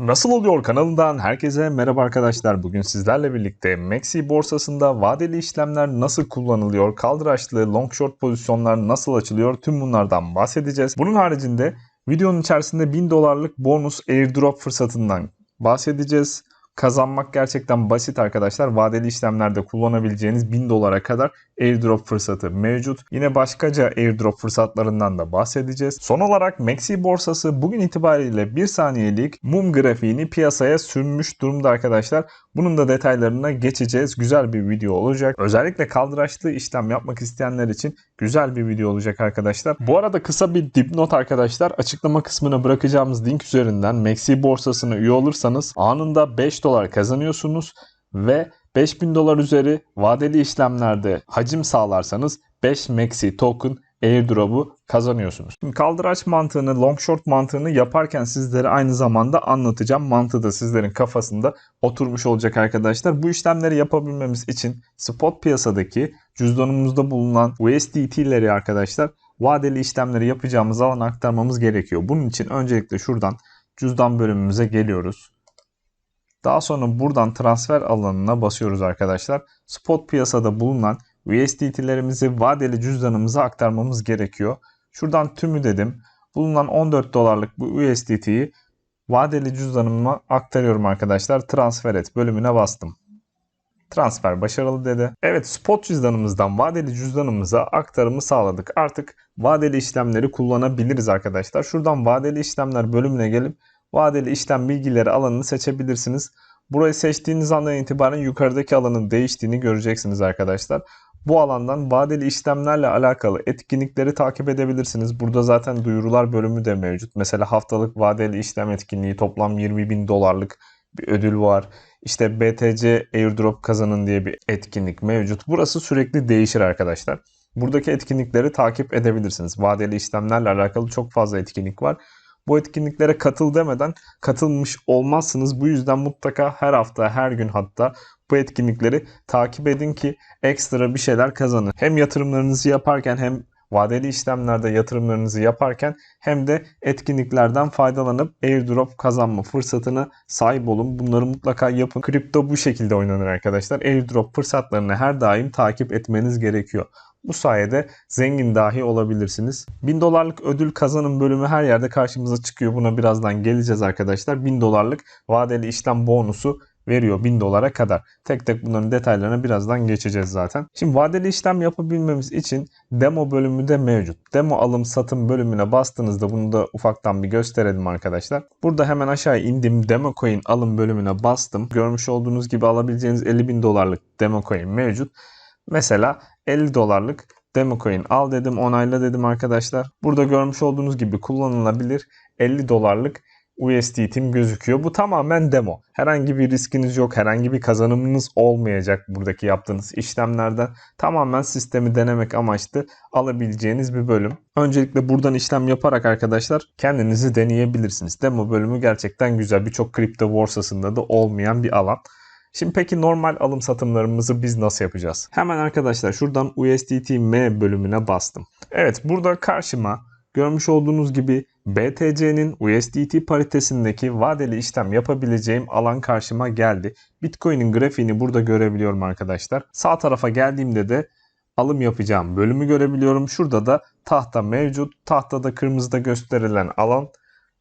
Nasıl oluyor kanalından herkese merhaba arkadaşlar. Bugün sizlerle birlikte Maxi borsasında vadeli işlemler nasıl kullanılıyor, kaldıraçlı long short pozisyonlar nasıl açılıyor tüm bunlardan bahsedeceğiz. Bunun haricinde videonun içerisinde 1000 dolarlık bonus airdrop fırsatından bahsedeceğiz. Kazanmak gerçekten basit arkadaşlar. Vadeli işlemlerde kullanabileceğiniz 1000 dolara kadar airdrop fırsatı mevcut. Yine başkaca airdrop fırsatlarından da bahsedeceğiz. Son olarak Maxi borsası bugün itibariyle 1 saniyelik mum grafiğini piyasaya sürmüş durumda arkadaşlar. Bunun da detaylarına geçeceğiz. Güzel bir video olacak. Özellikle kaldıraçlı işlem yapmak isteyenler için güzel bir video olacak arkadaşlar. Bu arada kısa bir dipnot arkadaşlar. Açıklama kısmına bırakacağımız link üzerinden Maxi borsasına üye olursanız anında 5 dolar kazanıyorsunuz ve 5000 dolar üzeri vadeli işlemlerde hacim sağlarsanız 5 Maxi token airdrop'u kazanıyorsunuz. Şimdi kaldıraç mantığını, long short mantığını yaparken sizlere aynı zamanda anlatacağım. Mantığı da sizlerin kafasında oturmuş olacak arkadaşlar. Bu işlemleri yapabilmemiz için spot piyasadaki cüzdanımızda bulunan USDT'leri arkadaşlar vadeli işlemleri yapacağımız alana aktarmamız gerekiyor. Bunun için öncelikle şuradan cüzdan bölümümüze geliyoruz. Daha sonra buradan transfer alanına basıyoruz arkadaşlar. Spot piyasada bulunan USDT'lerimizi vadeli cüzdanımıza aktarmamız gerekiyor. Şuradan tümü dedim. Bulunan 14 dolarlık bu USDT'yi vadeli cüzdanıma aktarıyorum arkadaşlar. Transfer et bölümüne bastım. Transfer başarılı dedi. Evet spot cüzdanımızdan vadeli cüzdanımıza aktarımı sağladık. Artık vadeli işlemleri kullanabiliriz arkadaşlar. Şuradan vadeli işlemler bölümüne gelip vadeli işlem bilgileri alanını seçebilirsiniz. Burayı seçtiğiniz andan itibaren yukarıdaki alanın değiştiğini göreceksiniz arkadaşlar. Bu alandan vadeli işlemlerle alakalı etkinlikleri takip edebilirsiniz. Burada zaten duyurular bölümü de mevcut. Mesela haftalık vadeli işlem etkinliği toplam 20 bin dolarlık bir ödül var. İşte BTC airdrop kazanın diye bir etkinlik mevcut. Burası sürekli değişir arkadaşlar. Buradaki etkinlikleri takip edebilirsiniz. Vadeli işlemlerle alakalı çok fazla etkinlik var. Bu etkinliklere katıl demeden katılmış olmazsınız. Bu yüzden mutlaka her hafta, her gün hatta bu etkinlikleri takip edin ki ekstra bir şeyler kazanın. Hem yatırımlarınızı yaparken hem vadeli işlemlerde yatırımlarınızı yaparken hem de etkinliklerden faydalanıp airdrop kazanma fırsatına sahip olun. Bunları mutlaka yapın. Kripto bu şekilde oynanır arkadaşlar. Airdrop fırsatlarını her daim takip etmeniz gerekiyor. Bu sayede zengin dahi olabilirsiniz. 1000 dolarlık ödül kazanım bölümü her yerde karşımıza çıkıyor. Buna birazdan geleceğiz arkadaşlar. 1000 dolarlık vadeli işlem bonusu veriyor 1000 dolara kadar. Tek tek bunların detaylarına birazdan geçeceğiz zaten. Şimdi vadeli işlem yapabilmemiz için demo bölümü de mevcut. Demo alım satım bölümüne bastığınızda bunu da ufaktan bir gösterelim arkadaşlar. Burada hemen aşağı indim demo coin alım bölümüne bastım. Görmüş olduğunuz gibi alabileceğiniz 50 bin dolarlık demo coin mevcut. Mesela 50 dolarlık demo coin al dedim onayla dedim arkadaşlar. Burada görmüş olduğunuz gibi kullanılabilir 50 dolarlık USDT'm gözüküyor. Bu tamamen demo. Herhangi bir riskiniz yok, herhangi bir kazanımınız olmayacak buradaki yaptığınız işlemlerden. Tamamen sistemi denemek amaçlı alabileceğiniz bir bölüm. Öncelikle buradan işlem yaparak arkadaşlar kendinizi deneyebilirsiniz. Demo bölümü gerçekten güzel. Birçok kripto borsasında da olmayan bir alan. Şimdi peki normal alım satımlarımızı biz nasıl yapacağız? Hemen arkadaşlar şuradan USDT M bölümüne bastım. Evet burada karşıma görmüş olduğunuz gibi BTC'nin USDT paritesindeki vadeli işlem yapabileceğim alan karşıma geldi. Bitcoin'in grafiğini burada görebiliyorum arkadaşlar. Sağ tarafa geldiğimde de alım yapacağım bölümü görebiliyorum. Şurada da tahta mevcut. Tahtada kırmızıda gösterilen alan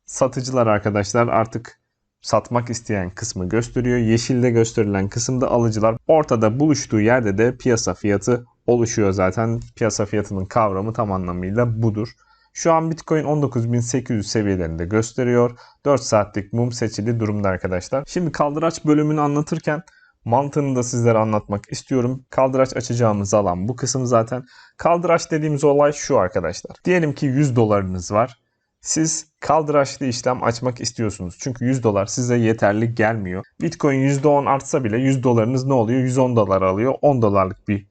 satıcılar arkadaşlar artık satmak isteyen kısmı gösteriyor. Yeşilde gösterilen kısımda alıcılar. Ortada buluştuğu yerde de piyasa fiyatı oluşuyor zaten. Piyasa fiyatının kavramı tam anlamıyla budur. Şu an Bitcoin 19.800 seviyelerinde gösteriyor. 4 saatlik mum seçili durumda arkadaşlar. Şimdi kaldıraç bölümünü anlatırken mantığını da sizlere anlatmak istiyorum. Kaldıraç açacağımız alan bu kısım zaten. Kaldıraç dediğimiz olay şu arkadaşlar. Diyelim ki 100 dolarınız var. Siz kaldıraçlı işlem açmak istiyorsunuz. Çünkü 100 dolar size yeterli gelmiyor. Bitcoin %10 artsa bile 100 dolarınız ne oluyor? 110 dolar alıyor. 10 dolarlık bir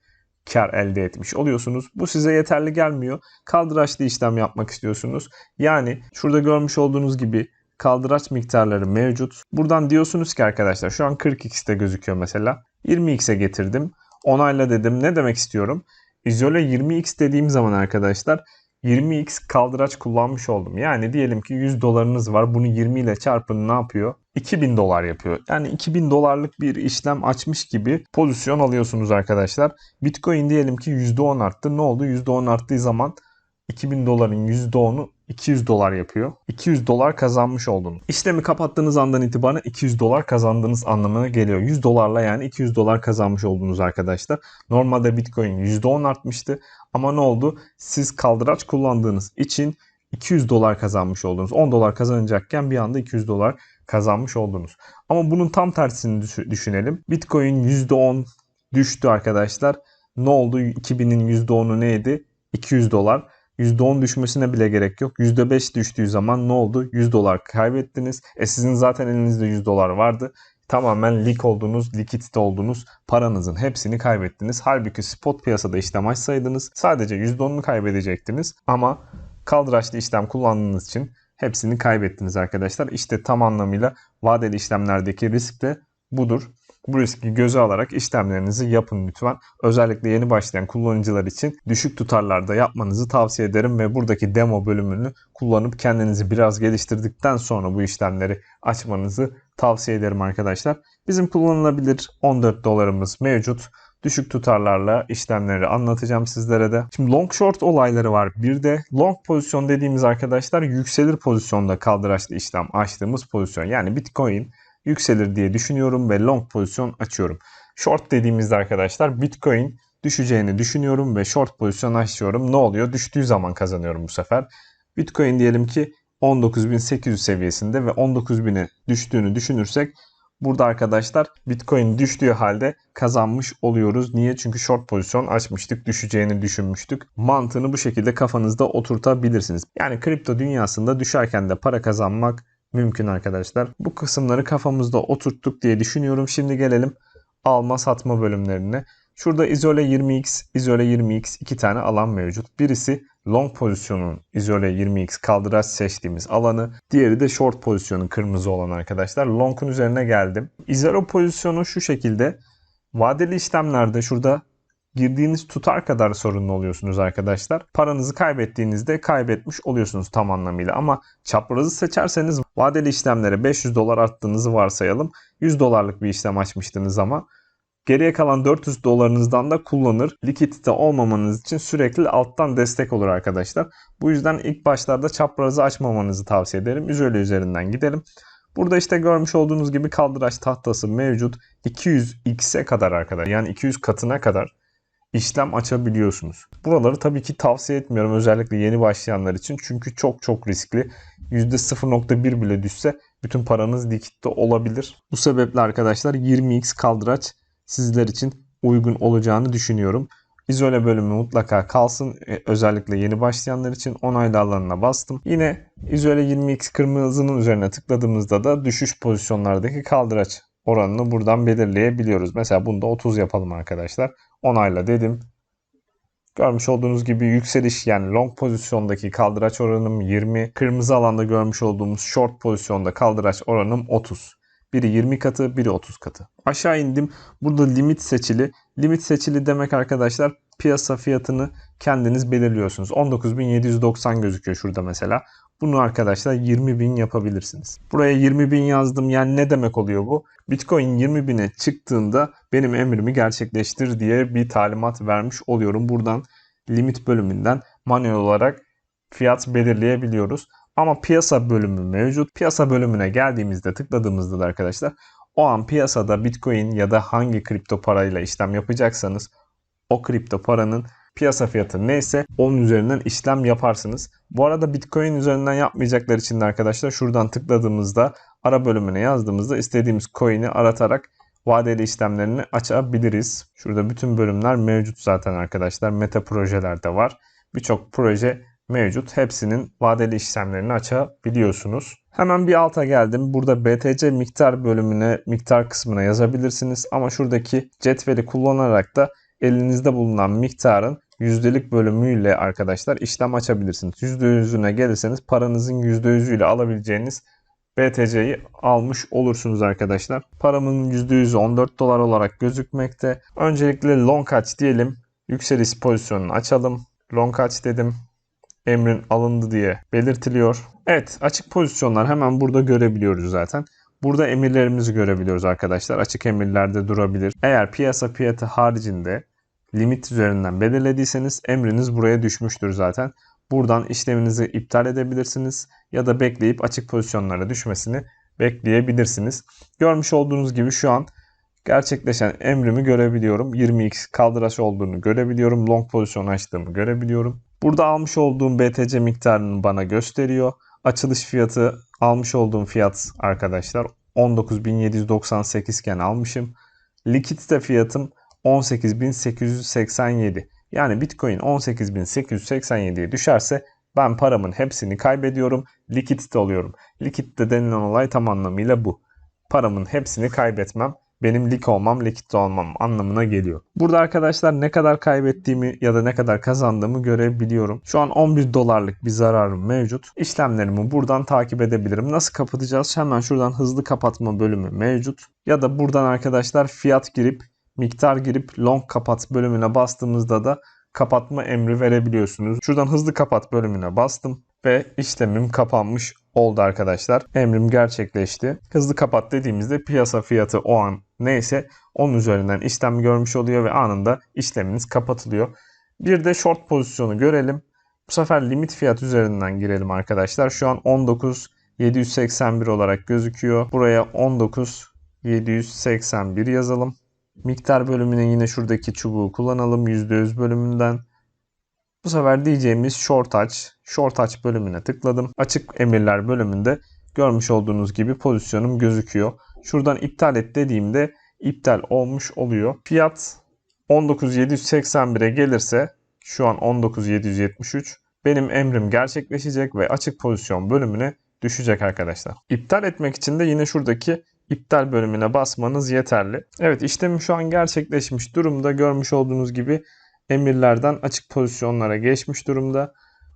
kar elde etmiş oluyorsunuz. Bu size yeterli gelmiyor. Kaldıraçlı işlem yapmak istiyorsunuz. Yani şurada görmüş olduğunuz gibi kaldıraç miktarları mevcut. Buradan diyorsunuz ki arkadaşlar şu an 40x'te gözüküyor mesela. 20x'e getirdim. Onayla dedim. Ne demek istiyorum? İzole 20x dediğim zaman arkadaşlar 20x kaldıraç kullanmış oldum. Yani diyelim ki 100 dolarınız var. Bunu 20 ile çarpın ne yapıyor? 2000 dolar yapıyor. Yani 2000 dolarlık bir işlem açmış gibi pozisyon alıyorsunuz arkadaşlar. Bitcoin diyelim ki %10 arttı. Ne oldu? %10 arttığı zaman 2000 doların %10'u 200 dolar yapıyor. 200 dolar kazanmış oldunuz. İşlemi kapattığınız andan itibaren 200 dolar kazandığınız anlamına geliyor. 100 dolarla yani 200 dolar kazanmış oldunuz arkadaşlar. Normalde Bitcoin %10 artmıştı. Ama ne oldu? Siz kaldıraç kullandığınız için 200 dolar kazanmış oldunuz. 10 dolar kazanacakken bir anda 200 dolar kazanmış oldunuz. Ama bunun tam tersini düşünelim. Bitcoin %10 düştü arkadaşlar. Ne oldu? 2000'in %10'u neydi? 200 dolar. %10 düşmesine bile gerek yok. %5 düştüğü zaman ne oldu? 100 dolar kaybettiniz. E sizin zaten elinizde 100 dolar vardı. Tamamen lik oldunuz, likitte oldunuz. Paranızın hepsini kaybettiniz. Halbuki spot piyasada işlem açsaydınız sadece %10'unu kaybedecektiniz. Ama kaldıraçlı işlem kullandığınız için hepsini kaybettiniz arkadaşlar. İşte tam anlamıyla vadeli işlemlerdeki risk de budur. Bu riski göze alarak işlemlerinizi yapın lütfen. Özellikle yeni başlayan kullanıcılar için düşük tutarlarda yapmanızı tavsiye ederim ve buradaki demo bölümünü kullanıp kendinizi biraz geliştirdikten sonra bu işlemleri açmanızı tavsiye ederim arkadaşlar. Bizim kullanılabilir 14 dolarımız mevcut. Düşük tutarlarla işlemleri anlatacağım sizlere de. Şimdi long short olayları var. Bir de long pozisyon dediğimiz arkadaşlar yükselir pozisyonda kaldıraçlı işlem açtığımız pozisyon. Yani Bitcoin yükselir diye düşünüyorum ve long pozisyon açıyorum. Short dediğimizde arkadaşlar Bitcoin düşeceğini düşünüyorum ve short pozisyon açıyorum. Ne oluyor? Düştüğü zaman kazanıyorum bu sefer. Bitcoin diyelim ki 19.800 seviyesinde ve 19.000'e düştüğünü düşünürsek burada arkadaşlar Bitcoin düştüğü halde kazanmış oluyoruz. Niye? Çünkü short pozisyon açmıştık, düşeceğini düşünmüştük. Mantığını bu şekilde kafanızda oturtabilirsiniz. Yani kripto dünyasında düşerken de para kazanmak mümkün arkadaşlar. Bu kısımları kafamızda oturttuk diye düşünüyorum. Şimdi gelelim alma satma bölümlerine. Şurada izole 20x, izole 20x iki tane alan mevcut. Birisi long pozisyonun izole 20x kaldıraç seçtiğimiz alanı. Diğeri de short pozisyonun kırmızı olan arkadaşlar. Long'un üzerine geldim. İzole pozisyonu şu şekilde. Vadeli işlemlerde şurada girdiğiniz tutar kadar sorunlu oluyorsunuz arkadaşlar. Paranızı kaybettiğinizde kaybetmiş oluyorsunuz tam anlamıyla. Ama çaprazı seçerseniz vadeli işlemlere 500 dolar attığınızı varsayalım. 100 dolarlık bir işlem açmıştınız ama geriye kalan 400 dolarınızdan da kullanır. Likidite olmamanız için sürekli alttan destek olur arkadaşlar. Bu yüzden ilk başlarda çaprazı açmamanızı tavsiye ederim. Üzeri üzerinden gidelim. Burada işte görmüş olduğunuz gibi kaldıraç tahtası mevcut. 200x'e kadar arkadaşlar. Yani 200 katına kadar işlem açabiliyorsunuz. Buraları tabii ki tavsiye etmiyorum özellikle yeni başlayanlar için. Çünkü çok çok riskli. %0.1 bile düşse bütün paranız likitte olabilir. Bu sebeple arkadaşlar 20x kaldıraç sizler için uygun olacağını düşünüyorum. İzole bölümü mutlaka kalsın. E, özellikle yeni başlayanlar için onaylı alanına bastım. Yine izole 20x kırmızının üzerine tıkladığımızda da düşüş pozisyonlardaki kaldıraç oranını buradan belirleyebiliyoruz. Mesela bunda 30 yapalım arkadaşlar. Onayla dedim. Görmüş olduğunuz gibi yükseliş yani long pozisyondaki kaldıraç oranım 20. Kırmızı alanda görmüş olduğumuz short pozisyonda kaldıraç oranım 30. Biri 20 katı, biri 30 katı. Aşağı indim. Burada limit seçili. Limit seçili demek arkadaşlar piyasa fiyatını kendiniz belirliyorsunuz. 19.790 gözüküyor şurada mesela. Bunu arkadaşlar 20.000 yapabilirsiniz. Buraya 20.000 yazdım. Yani ne demek oluyor bu? Bitcoin 20.000'e çıktığında benim emrimi gerçekleştir diye bir talimat vermiş oluyorum. Buradan limit bölümünden manuel olarak fiyat belirleyebiliyoruz. Ama piyasa bölümü mevcut. Piyasa bölümüne geldiğimizde tıkladığımızda da arkadaşlar o an piyasada Bitcoin ya da hangi kripto parayla işlem yapacaksanız o kripto paranın piyasa fiyatı neyse onun üzerinden işlem yaparsınız. Bu arada Bitcoin üzerinden yapmayacaklar için de arkadaşlar şuradan tıkladığımızda ara bölümüne yazdığımızda istediğimiz coin'i aratarak vadeli işlemlerini açabiliriz. Şurada bütün bölümler mevcut zaten arkadaşlar. Meta projeler de var. Birçok proje mevcut. Hepsinin vadeli işlemlerini açabiliyorsunuz. Hemen bir alta geldim. Burada BTC miktar bölümüne, miktar kısmına yazabilirsiniz. Ama şuradaki cetveli kullanarak da elinizde bulunan miktarın yüzdelik bölümüyle arkadaşlar işlem açabilirsiniz. %100'üne gelirseniz paranızın %100'üyle alabileceğiniz BTC'yi almış olursunuz arkadaşlar. Paramın %100'ü 14 dolar olarak gözükmekte. Öncelikle long aç diyelim. Yükseliş pozisyonunu açalım. Long aç dedim. Emrin alındı diye belirtiliyor. Evet açık pozisyonlar hemen burada görebiliyoruz zaten. Burada emirlerimizi görebiliyoruz arkadaşlar. Açık emirlerde durabilir. Eğer piyasa fiyatı haricinde limit üzerinden belirlediyseniz emriniz buraya düşmüştür zaten. Buradan işleminizi iptal edebilirsiniz ya da bekleyip açık pozisyonlara düşmesini bekleyebilirsiniz. Görmüş olduğunuz gibi şu an gerçekleşen emrimi görebiliyorum. 20x kaldıraç olduğunu görebiliyorum. Long pozisyon açtığımı görebiliyorum. Burada almış olduğum BTC miktarını bana gösteriyor. Açılış fiyatı almış olduğum fiyat arkadaşlar 19.798 iken almışım. Likidite fiyatım 18.887. Yani Bitcoin 18.887'ye düşerse ben paramın hepsini kaybediyorum. Likidite oluyorum. Likidite denilen olay tam anlamıyla bu. Paramın hepsini kaybetmem benim lik olmam, likit olmam anlamına geliyor. Burada arkadaşlar ne kadar kaybettiğimi ya da ne kadar kazandığımı görebiliyorum. Şu an 11 dolarlık bir zararım mevcut. İşlemlerimi buradan takip edebilirim. Nasıl kapatacağız? Hemen şuradan hızlı kapatma bölümü mevcut. Ya da buradan arkadaşlar fiyat girip miktar girip long kapat bölümüne bastığımızda da kapatma emri verebiliyorsunuz. Şuradan hızlı kapat bölümüne bastım ve işlemim kapanmış oldu arkadaşlar. Emrim gerçekleşti. Hızlı kapat dediğimizde piyasa fiyatı o an neyse onun üzerinden işlem görmüş oluyor ve anında işleminiz kapatılıyor. Bir de short pozisyonu görelim. Bu sefer limit fiyat üzerinden girelim arkadaşlar. Şu an 19.781 olarak gözüküyor. Buraya 19.781 yazalım. Miktar bölümüne yine şuradaki çubuğu kullanalım. %100 bölümünden. Bu sefer diyeceğimiz short aç. Short aç bölümüne tıkladım. Açık emirler bölümünde görmüş olduğunuz gibi pozisyonum gözüküyor. Şuradan iptal et dediğimde iptal olmuş oluyor. Fiyat 19.781'e gelirse şu an 19.773 benim emrim gerçekleşecek ve açık pozisyon bölümüne düşecek arkadaşlar. İptal etmek için de yine şuradaki iptal bölümüne basmanız yeterli. Evet işlemim şu an gerçekleşmiş durumda. Görmüş olduğunuz gibi emirlerden açık pozisyonlara geçmiş durumda.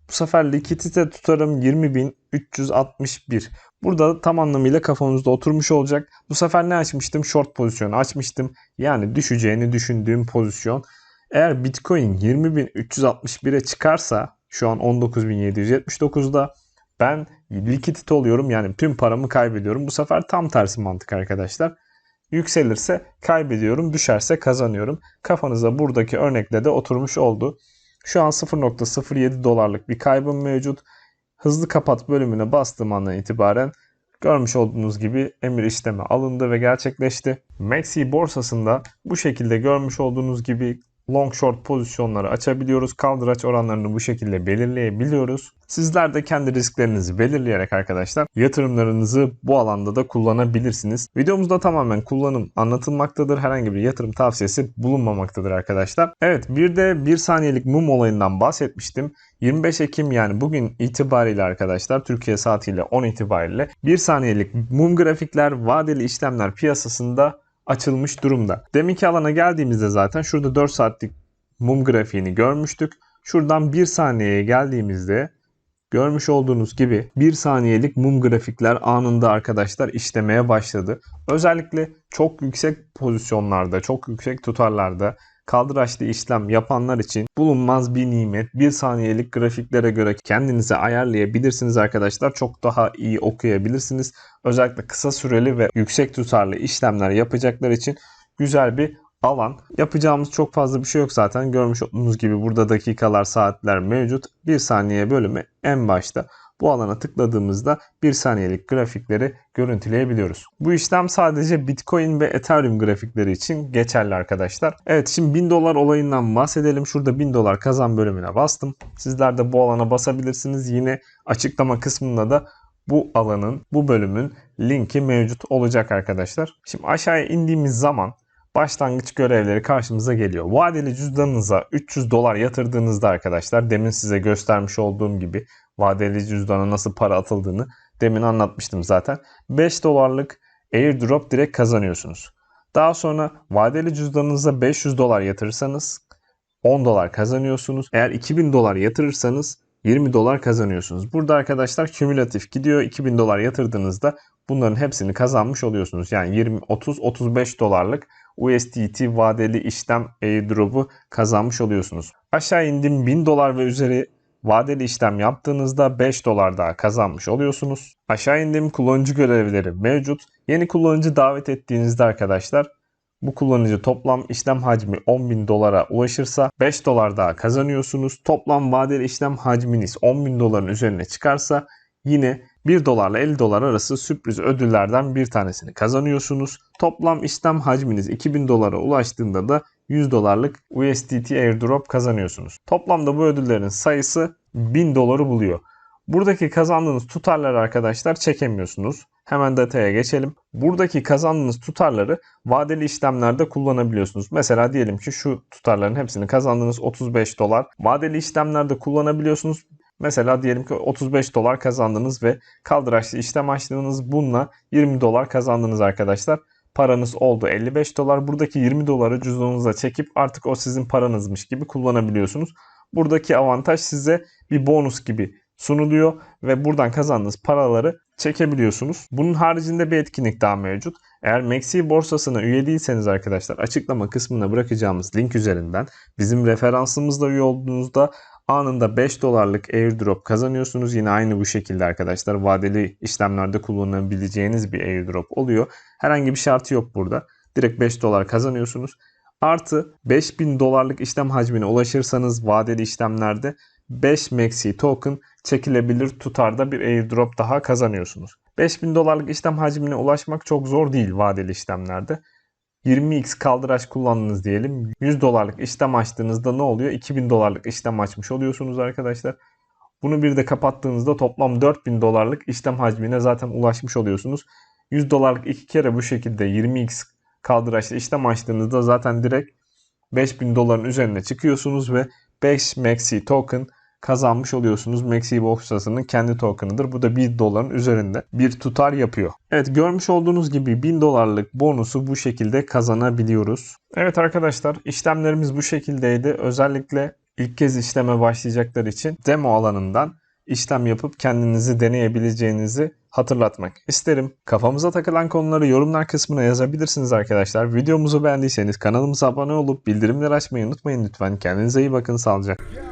Bu sefer likidite tutarım 20.361. Burada tam anlamıyla kafanızda oturmuş olacak. Bu sefer ne açmıştım? Short pozisyonu açmıştım. Yani düşeceğini düşündüğüm pozisyon. Eğer Bitcoin 20.361'e çıkarsa şu an 19.779'da ben likidite oluyorum. Yani tüm paramı kaybediyorum. Bu sefer tam tersi mantık arkadaşlar. Yükselirse kaybediyorum, düşerse kazanıyorum. Kafanıza buradaki örnekle de oturmuş oldu. Şu an 0.07 dolarlık bir kaybım mevcut. Hızlı kapat bölümüne bastığım andan itibaren görmüş olduğunuz gibi emir işlemi alındı ve gerçekleşti. Maxi borsasında bu şekilde görmüş olduğunuz gibi long short pozisyonları açabiliyoruz. Kaldıraç oranlarını bu şekilde belirleyebiliyoruz. Sizler de kendi risklerinizi belirleyerek arkadaşlar yatırımlarınızı bu alanda da kullanabilirsiniz. Videomuzda tamamen kullanım anlatılmaktadır. Herhangi bir yatırım tavsiyesi bulunmamaktadır arkadaşlar. Evet bir de 1 saniyelik mum olayından bahsetmiştim. 25 Ekim yani bugün itibariyle arkadaşlar Türkiye saatiyle 10 itibariyle 1 saniyelik mum grafikler vadeli işlemler piyasasında açılmış durumda. Deminki alana geldiğimizde zaten şurada 4 saatlik mum grafiğini görmüştük. Şuradan 1 saniyeye geldiğimizde görmüş olduğunuz gibi 1 saniyelik mum grafikler anında arkadaşlar işlemeye başladı. Özellikle çok yüksek pozisyonlarda, çok yüksek tutarlarda kaldıraçlı işlem yapanlar için bulunmaz bir nimet. Bir saniyelik grafiklere göre kendinize ayarlayabilirsiniz arkadaşlar. Çok daha iyi okuyabilirsiniz. Özellikle kısa süreli ve yüksek tutarlı işlemler yapacaklar için güzel bir alan. Yapacağımız çok fazla bir şey yok zaten. Görmüş olduğunuz gibi burada dakikalar, saatler mevcut. Bir saniye bölümü en başta. Bu alana tıkladığımızda 1 saniyelik grafikleri görüntüleyebiliyoruz. Bu işlem sadece Bitcoin ve Ethereum grafikleri için geçerli arkadaşlar. Evet şimdi 1000 dolar olayından bahsedelim. Şurada 1000 dolar kazan bölümüne bastım. Sizler de bu alana basabilirsiniz. Yine açıklama kısmında da bu alanın, bu bölümün linki mevcut olacak arkadaşlar. Şimdi aşağıya indiğimiz zaman başlangıç görevleri karşımıza geliyor. Vadeli cüzdanınıza 300 dolar yatırdığınızda arkadaşlar demin size göstermiş olduğum gibi vadeli cüzdana nasıl para atıldığını demin anlatmıştım zaten. 5 dolarlık airdrop direkt kazanıyorsunuz. Daha sonra vadeli cüzdanınıza 500 dolar yatırırsanız 10 dolar kazanıyorsunuz. Eğer 2000 dolar yatırırsanız 20 dolar kazanıyorsunuz. Burada arkadaşlar kümülatif gidiyor. 2000 dolar yatırdığınızda bunların hepsini kazanmış oluyorsunuz. Yani 20 30 35 dolarlık USDT vadeli işlem airdrop'u kazanmış oluyorsunuz. Aşağı indim 1000 dolar ve üzeri vadeli işlem yaptığınızda 5 dolar daha kazanmış oluyorsunuz. Aşağı indiğim kullanıcı görevleri mevcut. Yeni kullanıcı davet ettiğinizde arkadaşlar bu kullanıcı toplam işlem hacmi 10.000 dolara ulaşırsa 5 dolar daha kazanıyorsunuz. Toplam vadeli işlem hacminiz 10.000 doların üzerine çıkarsa yine 1 dolarla 50 dolar arası sürpriz ödüllerden bir tanesini kazanıyorsunuz. Toplam işlem hacminiz 2000 dolara ulaştığında da 100 dolarlık USDT airdrop kazanıyorsunuz. Toplamda bu ödüllerin sayısı 1000 doları buluyor. Buradaki kazandığınız tutarları arkadaşlar çekemiyorsunuz. Hemen detaya geçelim. Buradaki kazandığınız tutarları vadeli işlemlerde kullanabiliyorsunuz. Mesela diyelim ki şu tutarların hepsini kazandınız 35 dolar. Vadeli işlemlerde kullanabiliyorsunuz. Mesela diyelim ki 35 dolar kazandınız ve kaldıraçlı işlem açtınız. Bununla 20 dolar kazandınız arkadaşlar. Paranız oldu 55 dolar. Buradaki 20 doları cüzdanınıza çekip artık o sizin paranızmış gibi kullanabiliyorsunuz. Buradaki avantaj size bir bonus gibi sunuluyor ve buradan kazandığınız paraları çekebiliyorsunuz. Bunun haricinde bir etkinlik daha mevcut. Eğer Maxi borsasına üye değilseniz arkadaşlar açıklama kısmına bırakacağımız link üzerinden bizim referansımızla üye olduğunuzda anında 5 dolarlık airdrop kazanıyorsunuz. Yine aynı bu şekilde arkadaşlar vadeli işlemlerde kullanabileceğiniz bir airdrop oluyor. Herhangi bir şartı yok burada. Direkt 5 dolar kazanıyorsunuz. Artı 5000 dolarlık işlem hacmine ulaşırsanız vadeli işlemlerde 5 Maxi token çekilebilir tutarda bir airdrop daha kazanıyorsunuz. 5000 dolarlık işlem hacmine ulaşmak çok zor değil vadeli işlemlerde. 20x kaldıraç kullandınız diyelim. 100 dolarlık işlem açtığınızda ne oluyor? 2000 dolarlık işlem açmış oluyorsunuz arkadaşlar. Bunu bir de kapattığınızda toplam 4000 dolarlık işlem hacmine zaten ulaşmış oluyorsunuz. 100 dolarlık iki kere bu şekilde 20x kaldıraçlı işlem açtığınızda zaten direkt 5000 doların üzerine çıkıyorsunuz ve 5 Maxi token kazanmış oluyorsunuz. Maxi borsasının kendi tokenıdır. Bu da 1 doların üzerinde bir tutar yapıyor. Evet görmüş olduğunuz gibi 1000 dolarlık bonusu bu şekilde kazanabiliyoruz. Evet arkadaşlar işlemlerimiz bu şekildeydi. Özellikle ilk kez işleme başlayacaklar için demo alanından işlem yapıp kendinizi deneyebileceğinizi hatırlatmak isterim. Kafamıza takılan konuları yorumlar kısmına yazabilirsiniz arkadaşlar. Videomuzu beğendiyseniz kanalımıza abone olup bildirimleri açmayı unutmayın lütfen. Kendinize iyi bakın sağlıcakla.